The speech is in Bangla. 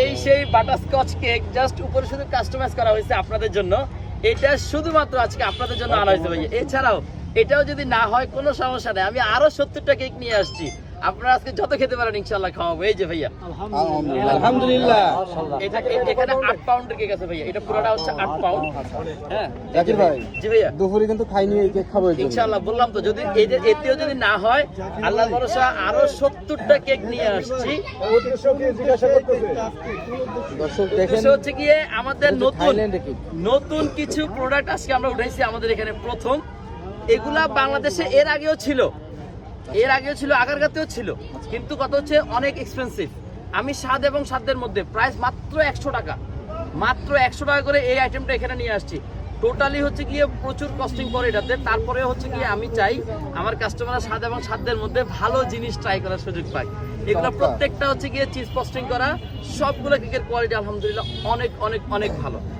এই সেই বাটারস্কচ কেক জাস্ট উপরে শুধু কাস্টমাইজ করা হয়েছে আপনাদের জন্য। এটা শুধুমাত্র আজকে আপনাদের জন্য আনা হয়েছে ভাইয়া। এছাড়াও, এটাও যদি না হয়, কোনো সমস্যা নেই। আমি আরও সত্তরটা কেক নিয়ে আসছি। আপনারা আজকে যত খেতে পারেন ইনশাল্লাহ খাওয়াবো। এই যে ভাইয়া। আলহামদুলিল্লাহ। এটা এখানে আট পাউন্ডের কেক আছে ভাইয়া। এটা পুরোটা হচ্ছে আট পাউন্ড হ্যাঁ। জাকির ভাই জি ভাইয়া। দুপুরে কিন্তু খাইনি এই কেক খাব ইনশাআল্লাহ বললাম তো যদি এই যে এতেও যদি না হয় আল্লাহ ভরসা আরও সত্তরটা কেক নিয়ে আসছি। দর্শক দেখেন হচ্ছে গিয়ে আমাদের নতুন নতুন কিছু প্রোডাক্ট আজকে আমরা উঠাইছি আমাদের এখানে প্রথম। এগুলা বাংলাদেশে এর আগেও ছিল। এর আগেও ছিল আগারগাতেও ছিল। কিন্তু কত হচ্ছে? অনেক এক্সপেন্সিভ আমি স্বাদ এবং স্বাদের মধ্যে প্রাইস মাত্র একশো টাকা। মাত্র একশো টাকা করে এই আইটেমটা এখানে নিয়ে আসছি। টোটালি হচ্ছে গিয়ে প্রচুর কস্টিং পড়ে এটাতে। তারপরে হচ্ছে গিয়ে আমি চাই আমার কাস্টমার স্বাদ এবং স্বাদের মধ্যে ভালো জিনিস ট্রাই করার সুযোগ পায়। এগুলো প্রত্যেকটা হচ্ছে গিয়ে চিজ পোস্টিং করা। সবগুলো কেকের কোয়ালিটি আলহামদুলিল্লাহ অনেক অনেক অনেক ভালো।